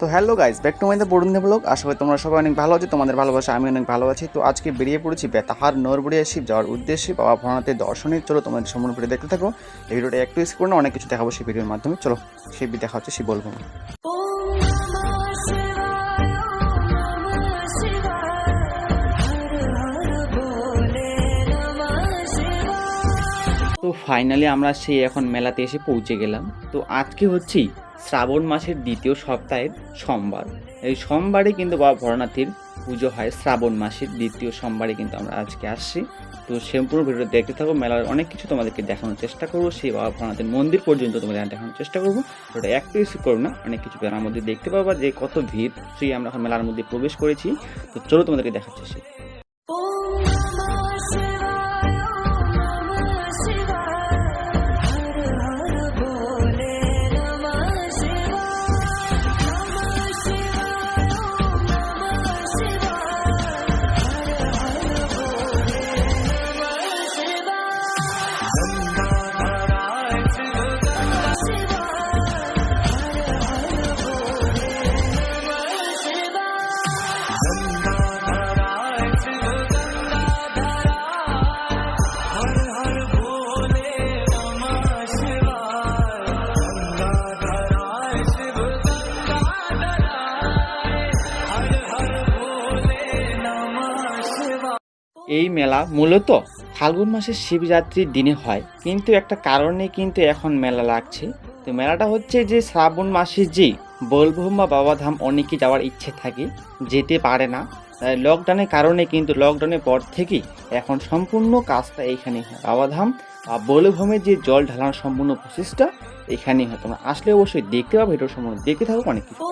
তো hello guys, back to my the Barun blog. করি তোমরা সবাই অনেক ভালো আছো, তোমাদের ভালোবাসা আমি অনেক ভালো আছি। তো আজকে বেরিয়ে পড়েছি বেতাহার নরবড়িয়া শিব যাওয়ার উদ্দেশ্যে বাবা ভরনাথের দর্শনের। চলো তোমাদের সম্পূর্ণ ভিডিও দেখতে থাকো। এই ভিডিওটা একটু করে না অনেক কিছু দেখাবো সেই ভিডিওর মাধ্যমে। চলো, সেই দেখা হচ্ছে শিব বলব। তো ফাইনালি আমরা সেই এখন মেলাতে এসে পৌঁছে গেলাম। তো আজকে হচ্ছেই শ্রাবণ মাসের দ্বিতীয় সপ্তাহের সোমবার। এই সোমবারে কিন্তু বাবা ভরনাথের পুজো হয়। শ্রাবণ মাসের দ্বিতীয় সোমবারে কিন্তু আমরা আজকে আসছি। তো সম্পূর্ণ ভিডিও দেখতে থাকো। মেলার অনেক কিছু তোমাদেরকে দেখানোর চেষ্টা করব। সেই বাবা ভরনাথের মন্দির পর্যন্ত তোমাদের দেখানোর চেষ্টা করব। ওটা একটু বেশি করব না, অনেক কিছু মেলার মধ্যে দেখতে পাবা যে কত ভিড়। সেই আমরা এখন মেলার মধ্যে প্রবেশ করেছি। তো চলো তোমাদেরকে দেখাচ্ছি এই মেলা মূলত ফাল্গুন মাসের শিবরাত্রির দিনে হয়। কিন্তু একটা কারণে কিন্তু এখন মেলা লাগছে। তো মেলাটা হচ্ছে যে শ্রাবণ মাসে যে বলভূম বা বাবাধাম অনেকে যাওয়ার ইচ্ছে থাকে, যেতে পারে না। লকডাউনের কারণে কিন্তু লকডাউনের পর থেকেই এখন সম্পূর্ণ কাজটা এইখানে হয় বাবাধাম বা বলভূমের যে জল ঢালানোর সম্পূর্ণ প্রসেসটা এখানেই হয়। তোমরা আসলে অবশ্যই দেখতে পাবে এটার সম্পূর্ণ দেখতে থাকো, অনেক কিছু।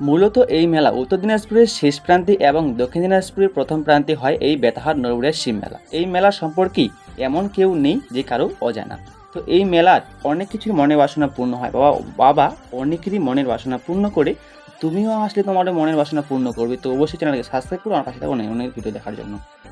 মূলত এই মেলা উত্তর দিনাজপুরের শেষ প্রান্তে এবং দক্ষিণ দিনাজপুরের প্রথম প্রান্তে হয় এই বেতাহার নরবুড়িয়া শিব মেলা। এই মেলা সম্পর্কে এমন কেউ নেই যে কারও অজানা। তো এই মেলার অনেক কিছুই মনের বাসনা পূর্ণ হয়। বাবা বাবা অনেকেরই মনের বাসনা পূর্ণ করে, তুমিও আসলে তোমার মনের বাসনা পূর্ণ করবে। তো অবশ্যই চ্যানেলকে সাবস্ক্রাইব করো, আমার পাশে থাকো অনেক অনেক ভিডিও দেখার জন্য।